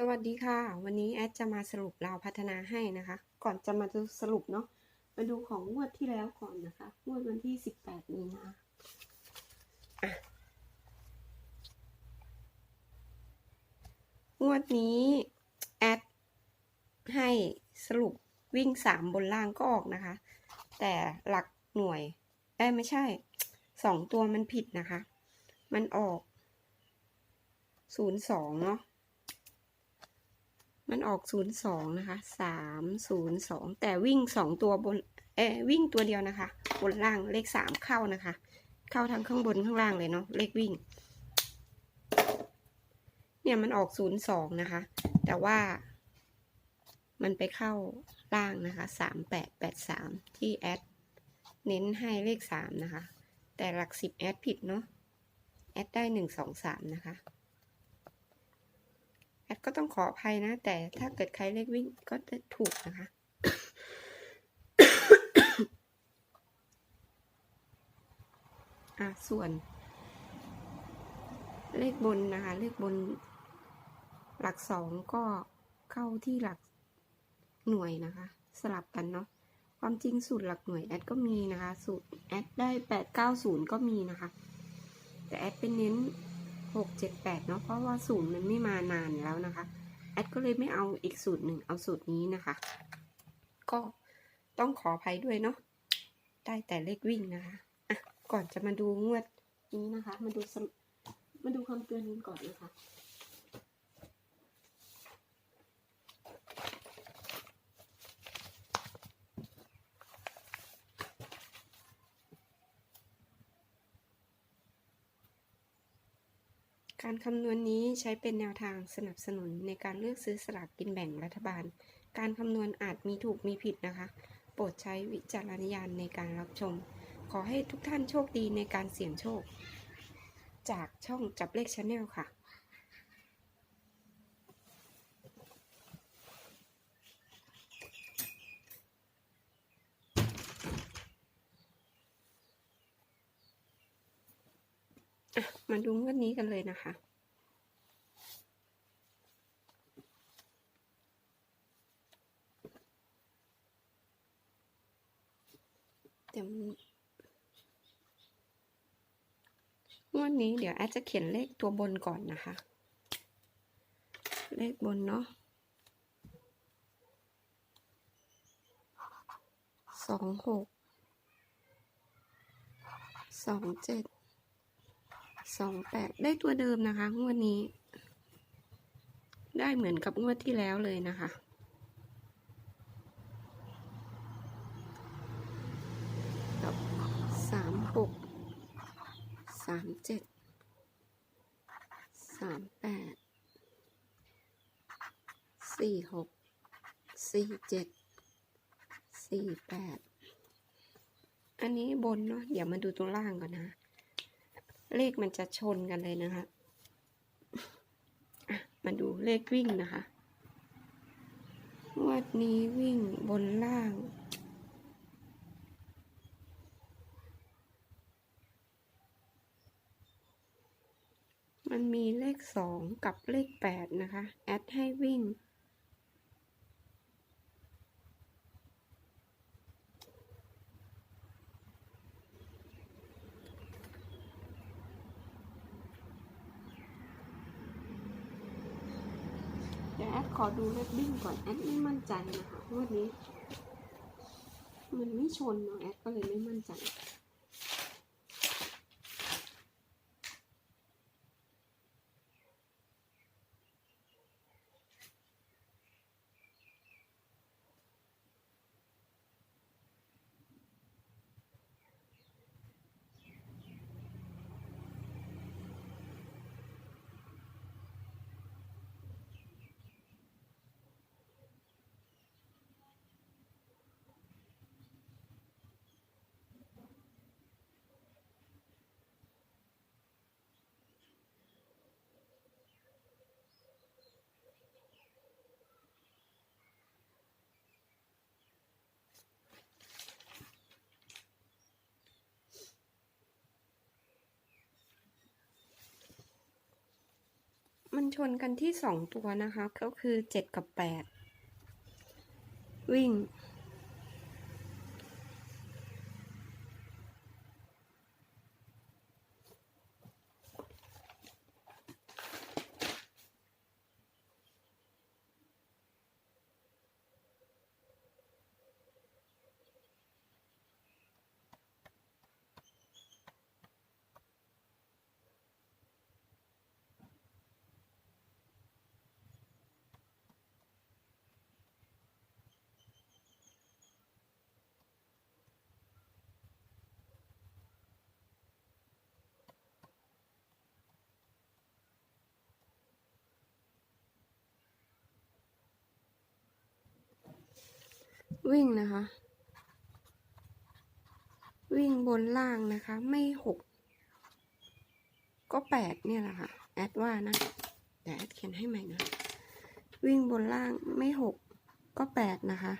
สวัสดีค่ะ วันนี้แอดจะมาสรุปราวพัฒนาให้นะคะ ก่อนจะมาสรุปเนาะมาดูของงวดที่แล้วก่อนนะคะงวดวันที่18มีนาอะงวดนี้แอดให้สรุปวิ่ง3บนล่างก็ออกนะคะ แต่หลักหน่วยเอ้ไม่ใช่2ตัวมันผิดนะคะ มันออก02เนาะ มันออก02นะคะ302แต่วิ่ง2ตัวบนเอวิ่งตัวเดียวนะคะ บนล่างเลข3เข้านะคะ เข้าทั้งข้างบนข้างล่างเลยเนาะเลขวิ่ง เนี่ยมันออก02นะคะ แต่ว่า มันไปเข้าล่างนะคะ3883ที่แอดเน้นให้เลข3นะคะ แต่หลัก10แอดผิดเนาะแอดได้123นะคะ แอดก็ต้องขออภัยนะ แต่ถ้าเกิดใครเลขวิ่งก็จะถูกนะคะ อะส่วน เลขบนนะคะ เลขบน หลักสองก็เข้าที่หลักหน่วยนะคะ สลับกันเนาะความจริงสูตรหลักหน่วยแอดก็มีนะคะ สูตรแอดได้แปดเก้าศูนย์ก็มีนะคะ แต่แอดเป็นเน้น หกเจ็ดแปดเนาะเพราะว่าสูตรมันไม่มานานแล้วนะคะ แอดก็เลยไม่เอาอีกสูตรหนึ่งเอาสูตรนี้นะคะ ก็ต้องขออภัยด้วยเนาะได้แต่เลขวิ่งนะคะอะก่อนจะมาดูงวดนี้นะคะ มาดูมาดูคำเตือนกันก่อนนะคะ การคำนวณนี้ใช้เป็นแนวทางสนับสนุนในการเลือกซื้อสลากกินแบ่งรัฐบาล การคำนวณอาจมีถูกมีผิดนะคะ โปรดใช้วิจารณญาณในการรับชม ขอให้ทุกท่านโชคดีในการเสี่ยงโชค จากช่องจับเลขชาแนลค่ะ อะ มาดูงวดนี้กันเลยนะคะ เดี๋ยวงวดนี้เดี๋ยวแอดจะเขียนเลขตัวบนก่อนนะคะ เลขบนเนาะสองหกสองเจ็ด สองแปดได้ตัวเดิมนะคะงวดนี้ ได้เหมือนกับงวดที่แล้วเลยนะคะกับสามหกสามเจ็ดสามแปดสี่หกสี่เจ็ดสี่แปดอันนี้บนเนาะเดี๋ยวมาดูตัวล่างก่อนนะ เลขมันจะชนกันเลยนะคะมาดูเลขวิ่งนะคะงวดนี้วิ่งบนล่าง มันมีเลขสองกับเลขแปดนะคะ แอดให้วิ่ง เดี๋ยวแอด ขอดูเลดดิ้งก่อน แอดไม่มั่นใจนะคะงวดนี้ มันไม่ชนเนาะแอดก็เลยไม่มั่นใจ มันชนกันที่สองตัวนะคะ ก็คือเจ็ดกับแปดวิ่ง วิ่งนะคะ วิ่งบนล่างนะคะ ไม่หกก็แปดเนี่ยแหละค่ะ แอดว่านะแต่แอดเขียนให้ใหม่นะวิ่งบนล่างไม่หกก็แปดนะคะ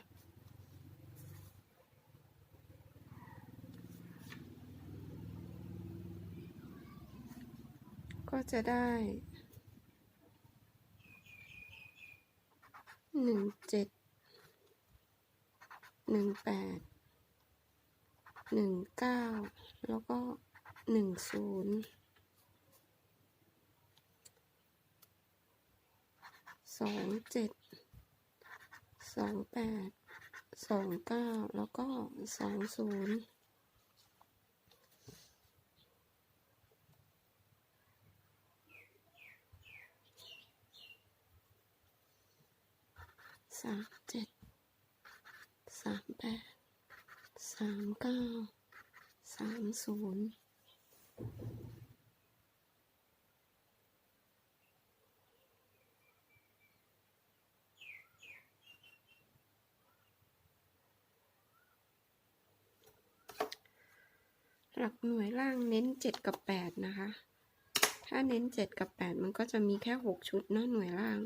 ก็จะได้หนึ่งเจ็ด หนึ่งแปดหนึ่งเก้าแล้วก็หนึ่งศูนย์สองเจ็ดสองแปดสองเก้าแล้วก็สองศูนย์สามเจ็ดามแปดสามเก้าสามศูนย์หลักหน่วยล่างเน้นเจ็ดกับแปดนะคะ ถ้าเน้นเจ็ดกับแปดมันก็จะมีแค่หกชุดเนาะหน่วยล่าง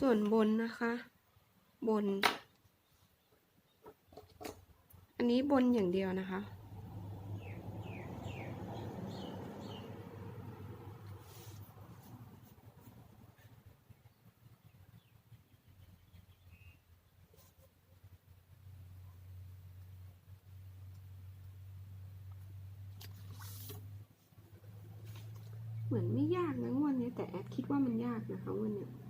ส่วนบนนะคะ บน อันนี้บนอย่างเดียวนะคะ เหมือนไม่ยากนะวดนี้แต่แอดคิดว่ามันยากนะคะวันนี้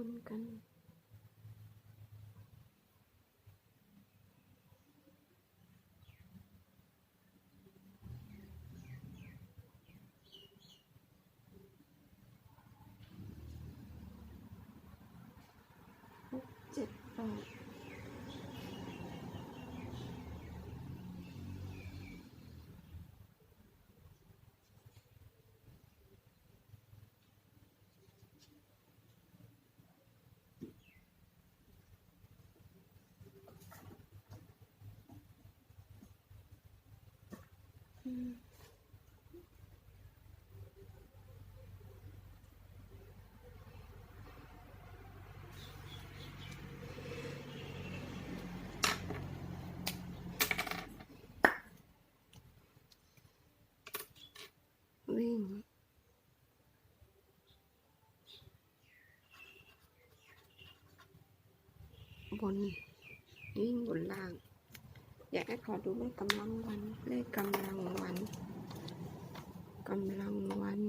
ยมันช นกันหกเจ็ดแปด อยากให้ขอดูเลขกำลังวัน เลขกำลังวันกำลังวัน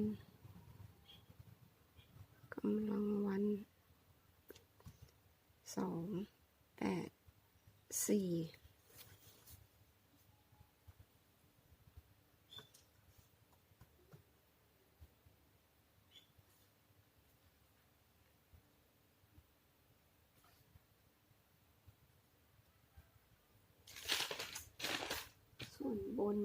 กำลังวันสองแปดสี่วนบน ห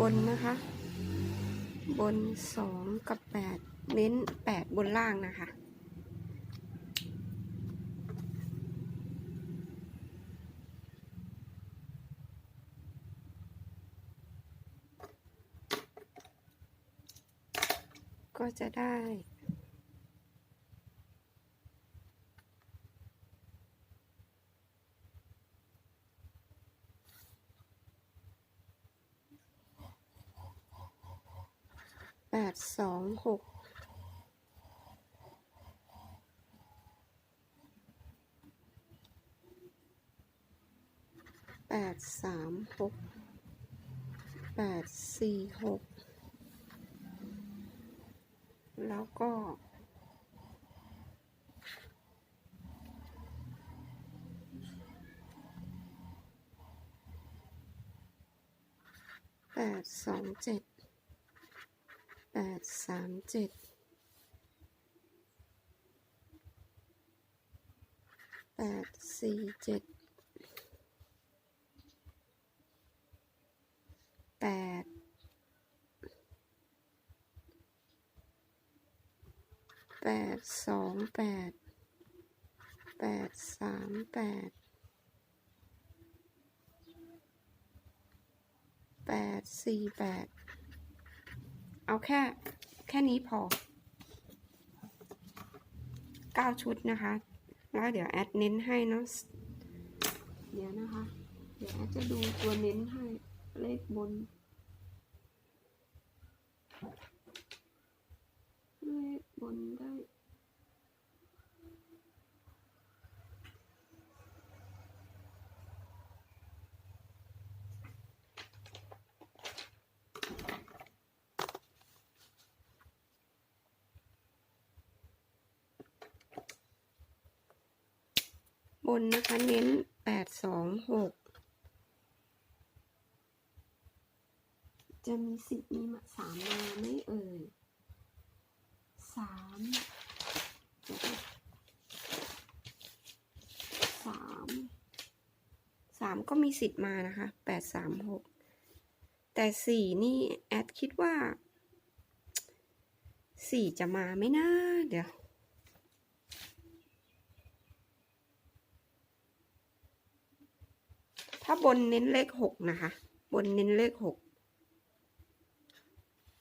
บนนะคะ บนสองกับแปดเน้นแปดบนล่างนะคะ ก็จะได้ แปดสองหกแปดสามหกแปดสี่หกแล้วก็แปดสองเจ็ด สามเจ็ดแปดสี่เจ็ดแปดแปดสองแปดแปดสามแปดแปดสี่แปดเอาแค่ แค่นี้พอ 9 ชุดนะคะ แล้วเดี๋ยวแอดเน้นให้เนาะเดี๋ยวนะคะ เดี๋ยวแอดจะดูตัวเน้นให้เลขบน เลขบนได้ นนะคะเน้นแปดสองหกจะมีสิบมีมาสามมาไหม่เอ่ยสามสามสามก็มีสิทธิ์มานะคะแปดสามหกแต่สี่นี่แอดคิดว่าสี่จะมาไหมนะเดี๋ยว ถ้าบนเน้นเลขหกนะคะ บนเน้นเลขหก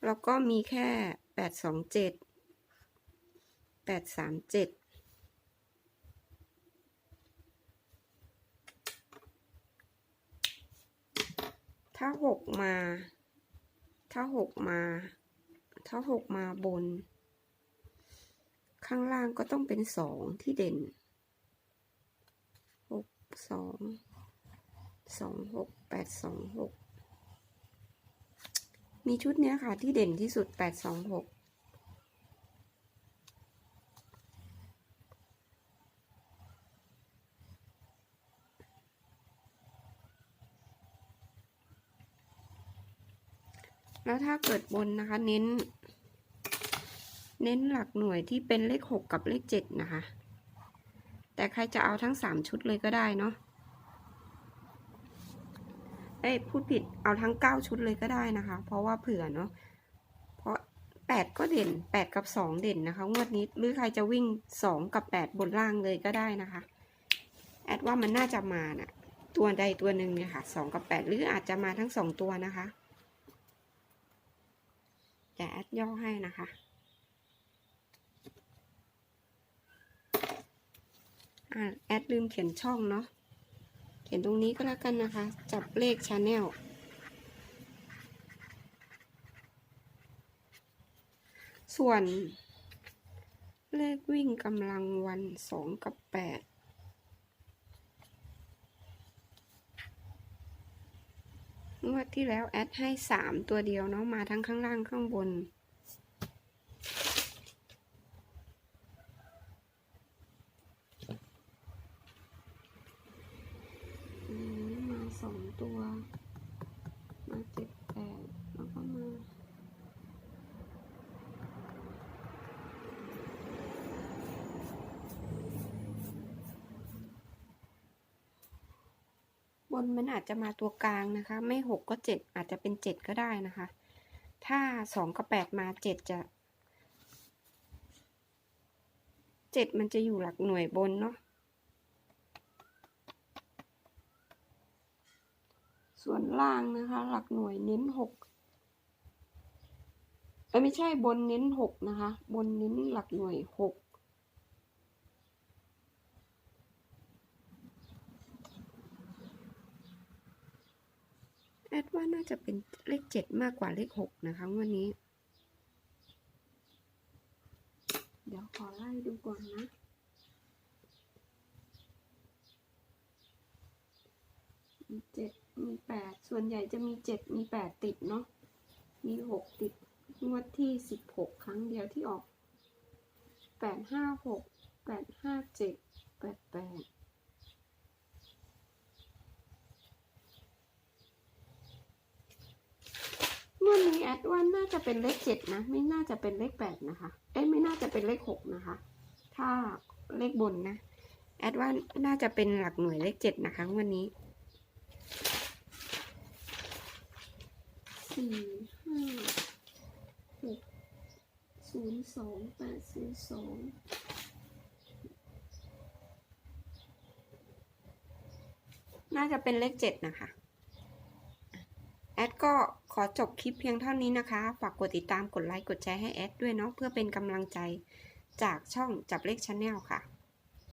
แล้วก็มีแค่แปดสองเจ็ดแปดสามเจ็ดถ้าหกมา ถ้าหกมา ถ้าหกมาบน ข้างล่างก็ต้องเป็นสองที่เด่นหกสอง สองหกแปดสองหกมีชุดเนี้ยค่ะที่เด่นที่สุดแปดสองหกแล้วถ้าเกิดบนนะคะเน้น เน้นหลักหน่วยที่เป็นเลขหกกับเลขเจ็ดนะคะ แต่ใครจะเอาทั้งสามชุดเลยก็ได้เนาะ เอ้ยพูดผิดเอาทั้งเก้าชุดเลยก็ได้นะคะ เพราะว่าเผื่อเนาะเพราะแปดก็เด่นแปดกับสองเด่นนะคะงวดนี้หรือใครจะวิ่งสองกับแปดบนล่างเลยก็ได้นะคะ แอดว่ามันน่าจะมาน่ะตัวใดตัวหนึ่งเนี่ยค่ะสองกับแปดหรืออาจจะมาทั้งสองตัวนะคะแต่แอดย่อให้นะคะอแอดลืมเขียนช่องเนาะ ขียนตรงนี้ก็แล้วกันนะคะ จับเลขชาแนลส่วน เลขวิ่งกำลังวันสองกับแปดงวดที่แล้วแอดให้สามตัวเดียวเนาะมาทั้งข้างล่างข้างบน อืมมา สองตัว มาเจ็ดแปดแล้วก็มาบนมันอาจจะมาตัวกลางนะคะ ไม่หกก็เจ็ดอาจจะเป็นเจ็ดก็ได้นะคะ ถ้าสองกับแปดมาเจ็ดจะเจ็ดมันจะอยู่หลักหน่วยบนเนาะ ส่วนล่างนะคะ หลักหน่วยเน้นหกเอ้ยไม่ใช่บนเน้นหกนะคะ บนเน้นหลักหน่วยหกแอดว่าน่าจะเป็นเลขเจ็ดมากกว่าเลขหกนะคะงวันนี้ เดี๋ยวขอไล่ดูก่อนนะ มีเจ็ดมีแปดส่วนใหญ่จะมีเจ็ดมีแปดติดเนาะมีหกติดงวดที่สิบหกครั้งเดียวที่ออกแปดห้าหกแปดห้าเจ็ดแปดแปดงวดนี้แอดว่าน่าจะเป็นเลขเจ็ดนะ ไม่น่าจะเป็นเลขแปดนะคะ เอ้ยไม่น่าจะเป็นเลขหกนะคะ ถ้าเลขบนนะ แอดว่าน่าจะเป็นหลักหน่วยเลขเจ็ดนะคะวันนี้ สี่ห้าหกศูนย์สองแปดศูนย์สองน่าจะเป็นเลขเจ็ดนะคะ แอดก็ขอจบคลิปเพียงเท่านี้นะคะ ฝากกดติดตามกดไลค์กดแชร์ให้แอดด้วยเนาะเพื่อเป็นกำลังใจจากช่องจับเลขชาแนลค่ะ